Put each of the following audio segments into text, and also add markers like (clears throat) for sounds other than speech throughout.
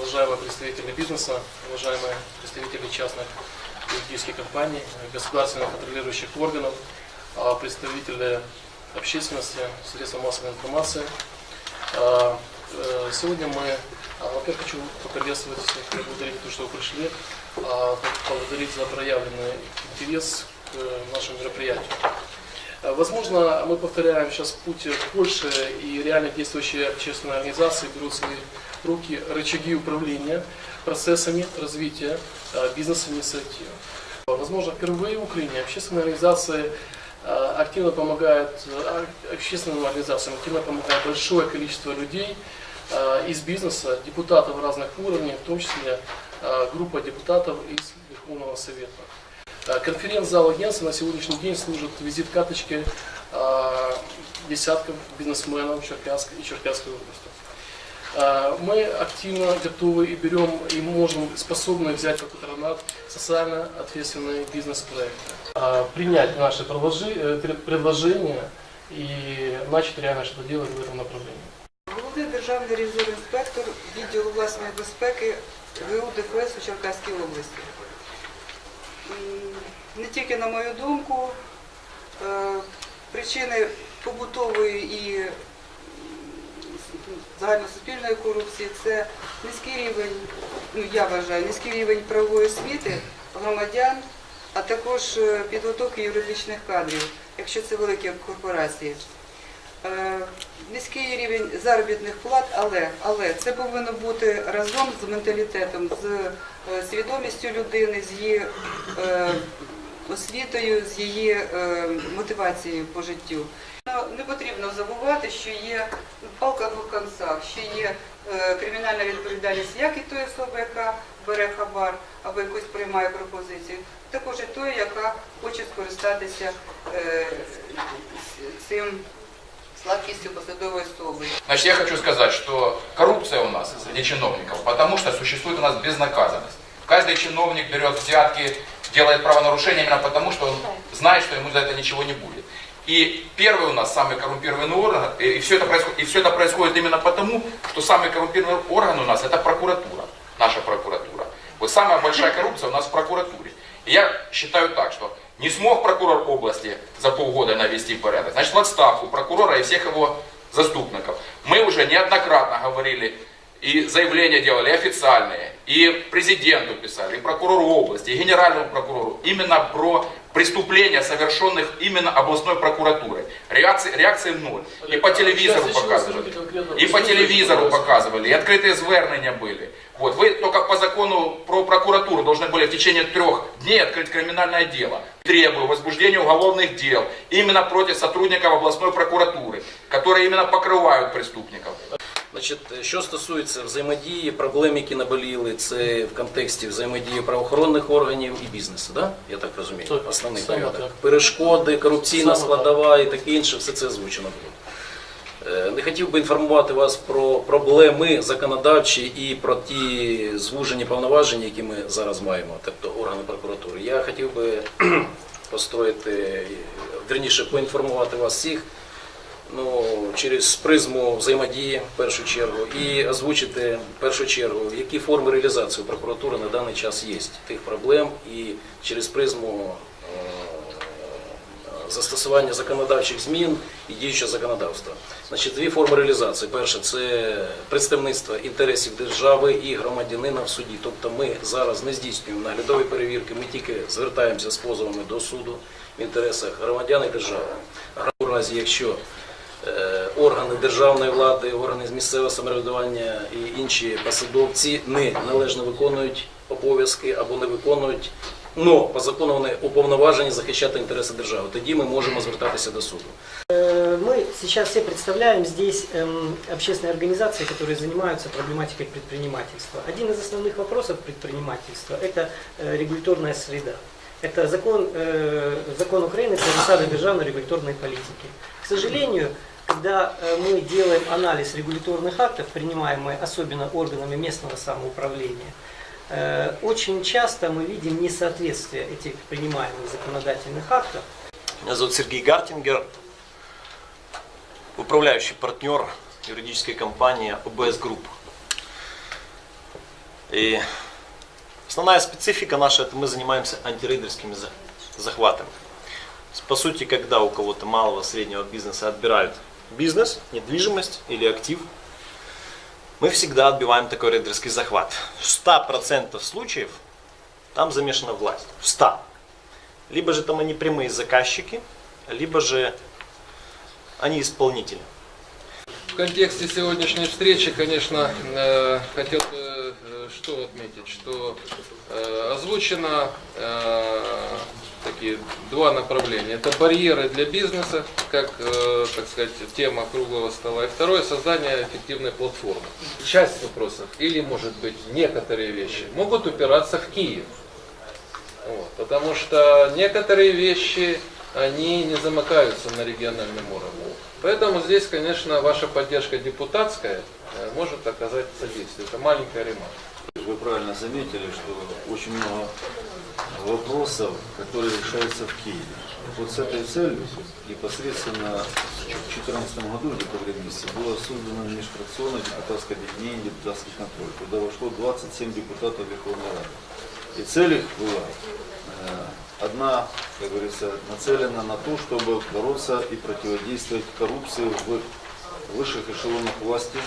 Уважаемые представители бизнеса, уважаемые представители частных юридических компаний, государственных контролирующих органов, а, представители общественности, средств массовой информации. А, э, Сегодня мы, а, во-первых, хочу поприветствовать всех, поблагодарить то, что вы пришли, поблагодарить за проявленный интерес к нашему мероприятию. Э, Возможно, мы повторяем сейчас путь в Польше, и реально действующие общественные организации берут свои руки рычаги управления процессами развития э, бизнес-инициатив. Возможно, впервые в Украине общественные организации э, активно помогают, общественным организациям активно помогает большое количество людей из бизнеса, депутатов разных уровней, в том числе группа депутатов из Верховного Совета. Э, Конференц-зал агентства на сегодняшний день служит визит карточки э, десятков бизнесменов Черкасской и Черкасской области. Э, Мы активно готовы и берем, и можем, способны взять под патронат социально ответственные бизнес-проекты. Э, Принять наши предложи- э, пред- предложения и начать реально что-то делать в этом направлении. Головний державний ревізор-інспектор відділу власної безпеки ГУ ДФС у Черкаській області. Не тільки на мою думку, е, причини побутової і загальносуспільної корупції це низький рівень, ну я вважаю, низький рівень правової освіти громадян, а також е, підготовки юридичних кадрів, якщо це великі корпорації. Е, Низький рівень заробітних плат, але, але це повинно бути разом з менталітетом, з свідомістю людини, з її освітою, з її е, мотивацією по життю. Ну, Не потрібно забувати, що є палка в двох концах, що є е, кримінальна відповідальність як і тої особи, яка бере хабар або якусь приймає пропозицію, також і тої, яка хоче скористатися е, цим слабкістю посадової особи. Значит, я хочу сказать, что коррупция у нас среди чиновников, потому что существует у нас безнаказанность. Каждый чиновник берет взятки, делает правонарушения именно потому, что он знает, что ему за это ничего не будет. И первый у нас самый коррумпированный орган, и все это происходит, и все это происходит именно потому, что самый коррумпированный орган у нас это прокуратура, наша прокуратура. Вот самая большая коррупция у нас в прокуратуре. И я считаю так, что не смог прокурор области за полгода навести порядок, значит в отставку прокурора и всех его заступников. Мы уже неоднократно говорили, и заявления делали официальные, и президенту писали, и прокурору области, и генеральному прокурору, именно про преступления, совершенных именно областной прокуратурой. Реакции, реакции ноль. И по телевизору показывали. И по телевизору показывали, и открытые звернения были. Вот, вы только по закону про прокуратуру должны были в течение трех дней открыть криминальное дело. Требую возбуждения уголовных дел именно против сотрудников областной прокуратуры, которые именно покрывают преступников. Значить, що стосується взаємодії, проблем, які наболіли, це в контексті взаємодії правоохоронних органів і бізнесу, да? я так розумію, Так, основний саме порядок. так. Перешкоди, корупційна Саме складова і таке інше, все це озвучено було. Е, Не хотів би інформувати вас про проблеми законодавчі і про ті звужені повноваження, які ми зараз маємо, тобто органи прокуратури. Я хотів би (clears throat) построїти, верніше поінформувати вас всіх ну, через призму взаємодії в першу чергу і озвучити в першу чергу, які форми реалізації прокуратури на даний час є тих проблем і через призму е, застосування законодавчих змін і діючого законодавства. Значить, дві форми реалізації. Перше це представництво інтересів держави і громадянина в суді. Тобто ми зараз не здійснюємо наглядові перевірки, ми тільки звертаємося з позовами до суду в інтересах громадян і держави. У разі, якщо органи державної влади, органи з місцевого самоврядування і інші посадовці не належно виконують обов'язки або не виконують, но по закону вони уповноважені захищати інтереси держави. Тоді ми можемо звертатися до суду. Э, Мы сейчас все представляем здесь эм, общественные организации, которые занимаются проблематикой предпринимательства. Один из основных вопросов предпринимательства – это э, регуляторная среда. Это закон, э, закон Украины про засады державной регуляторной политики. К сожалению, когда э, мы делаем анализ регуляторных актов, принимаемые особенно органами местного самоуправления, э, очень часто мы видим несоответствие этих принимаемых законодательных актов Меня зовут Сергей Гартингер. управляющий партнер юридической компании ОБС Групп. И основная специфика наша, это мы занимаемся антирейдерскими за- захватами. По сути, когда у кого-то малого, среднего бизнеса отбирают бизнес, недвижимость или актив, мы всегда отбиваем такой рейдерский захват. В 100% случаев там замешана власть. В 100. Либо же там они прямые заказчики, либо же они исполнители. В контексте сегодняшней встречи, конечно, э, хотел бы э, что отметить, что э, озвучено э, такие два направления. Это барьеры для бизнеса, как, э, так сказать, тема круглого стола. И второе, создание эффективной платформы. Часть вопросов или, может быть, некоторые вещи могут упираться в Киев. Вот, потому что некоторые вещи, они не замыкаются на региональном уровне. Поэтому здесь, конечно, ваша поддержка депутатская э, может оказать содействие. Это маленькая ремарка. Вы правильно заметили, что очень много вопросов, которые решаются в Киеве. Вот с этой целью непосредственно в 2014 году, в декабре месяце, было создано межфракционное депутатское объединение «Депутатский контроль», куда вошло 27 депутатов Верховной Рады. И цель их была э, одна, как говорится, нацелена на то, чтобы бороться и противодействовать коррупции в высших эшелонах власти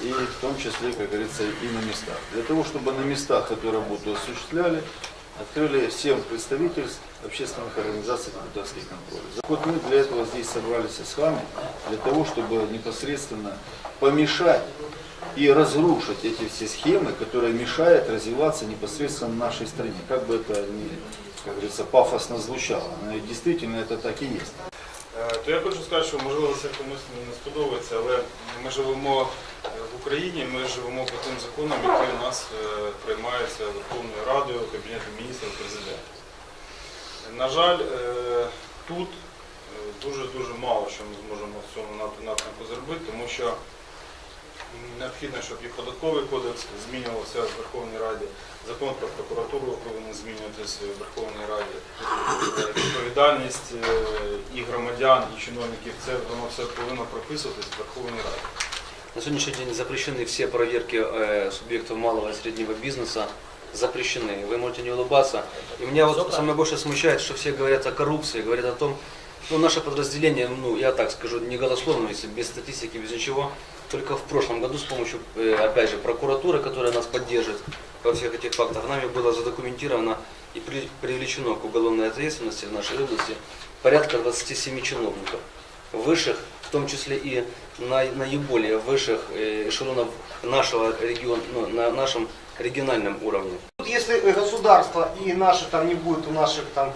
и в том числе, как говорится, и на местах. Для того, чтобы на местах эту работу осуществляли, открыли 7 представительств общественных организаций депутатских контролей. Вот мы для этого здесь собрались с вами, для того, чтобы непосредственно помешать и разрушить эти все схемы, которые мешают развиваться непосредственно нашей стране. Как бы это ни, как говорится, пафосно звучало, но действительно это так и есть. Е, То я хочу сказати, що можливо це комусь не сподобається, але ми живемо Україні, ми живемо по тим законам, які у нас е, приймаються Верховною Радою, Кабінетом міністрів, президентом. На жаль, е, тут дуже-дуже мало що ми зможемо в цьому нап- напрямку зробити, тому що необхідно, щоб і податковий кодекс змінювався в Верховній Раді, закон про прокуратуру повинен змінюватися в Верховній Раді. Е, Відповідальність е, і громадян, і чиновників, це воно все повинно прописуватись в Верховній Раді. На сегодняшний день запрещены все проверки э, субъектов малого и среднего бизнеса. Запрещены. Вы можете не улыбаться. И меня вот самое больше смущает, что все говорят о коррупции, говорят о том, ну, наше подразделение, ну, я так скажу, не голословно, если без статистики, без ничего, только в прошлом году с помощью, э, опять же, прокуратуры, которая нас поддержит во всех этих фактах, нами было задокументировано и при- привлечено к уголовной ответственности в нашей области порядка 27 чиновников высших, в том числе и на, наиболее высших э, эшелонов нашего региона, ну, на нашем региональном уровне. Если э, государство и наши там не будет у наших там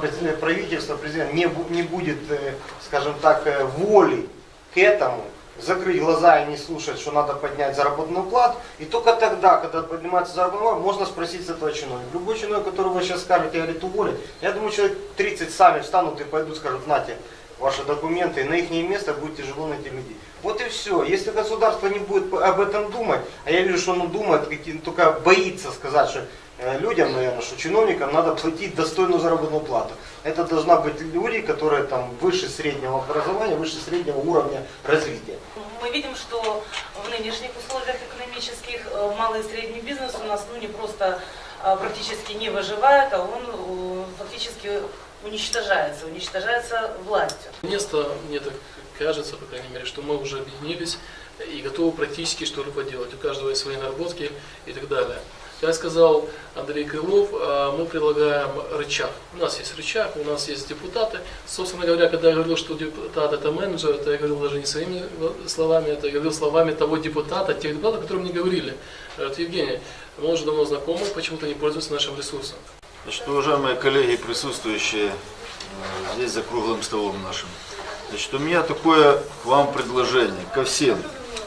през- правительства, президент не, не будет, э, скажем так, э, воли к этому, закрыть глаза и не слушать, что надо поднять заработную плату, и только тогда, когда поднимается заработная плата, можно спросить с этого чиновника. Любой чиновник, которого вы сейчас скажете, говорит, уволить, я думаю, человек 30 сами встанут и пойдут, скажут, нате, ваши документы, и на их место будет тяжело найти людей. Вот и все. Если государство не будет об этом думать, а я вижу, что оно думает, только боится сказать, что э, людям, наверное, что чиновникам надо платить достойную заработную плату. Это должна быть люди, которые там выше среднего образования, выше среднего уровня развития. Мы видим, что в нынешних условиях экономических э, малый и средний бизнес у нас ну, не просто а, практически не выживает, а он э, фактически уничтожается, уничтожается властью. Место, мне так кажется, по крайней мере, что мы уже объединились и готовы практически что-то поделать. У каждого есть свои наработки и так далее. Как сказал Андрей Крылов, э, мы предлагаем рычаг. У нас есть рычаг, у нас есть депутаты. Собственно говоря, когда я говорил, что депутат это менеджер, это я говорил даже не своими словами, это я говорил словами того депутата, тех депутатов, которые мне говорили. Говорят, Евгений, мы уже давно знакомы, почему-то не пользуются нашим ресурсом. Значит, уважаемые коллеги, присутствующие э, здесь за круглым столом нашим, значит, у меня такое к вам предложение, ко всем.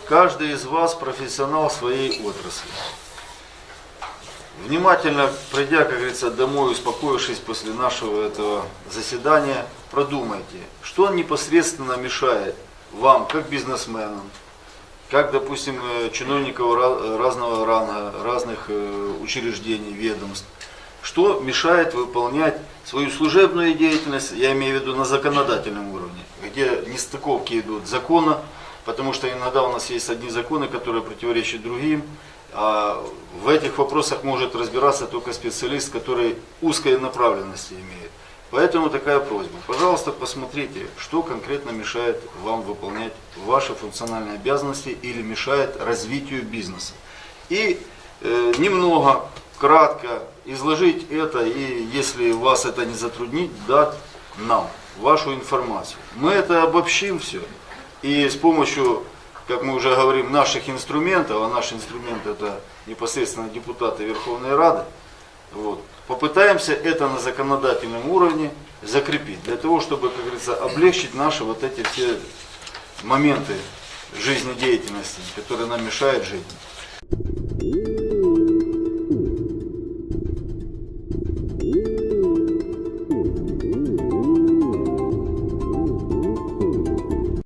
Каждый из вас профессионал своей отрасли. Внимательно пройдя, как говорится, домой, успокоившись после нашего этого заседания, продумайте, что непосредственно мешает вам, как бизнесменам, как, допустим, э, чиновников ра- разного ранга, разных э, учреждений, ведомств, что мешает выполнять свою служебную деятельность, я имею в виду на законодательном уровне, где нестыковки идут закона, потому что иногда у нас есть одни законы, которые противоречат другим, а в этих вопросах может разбираться только специалист, который узкой направленности имеет. Поэтому такая просьба. Пожалуйста, посмотрите, что конкретно мешает вам выполнять ваши функциональные обязанности или мешает развитию бизнеса. И э, немного, кратко изложить это, и если вас это не затруднит, дать нам вашу информацию. Мы это обобщим все. И с помощью, как мы уже говорим, наших инструментов, а наш инструмент это непосредственно депутаты Верховной Рады, вот, попытаемся это на законодательном уровне закрепить, для того, чтобы, как говорится, облегчить наши вот эти все моменты жизнедеятельности, которые нам мешают жить.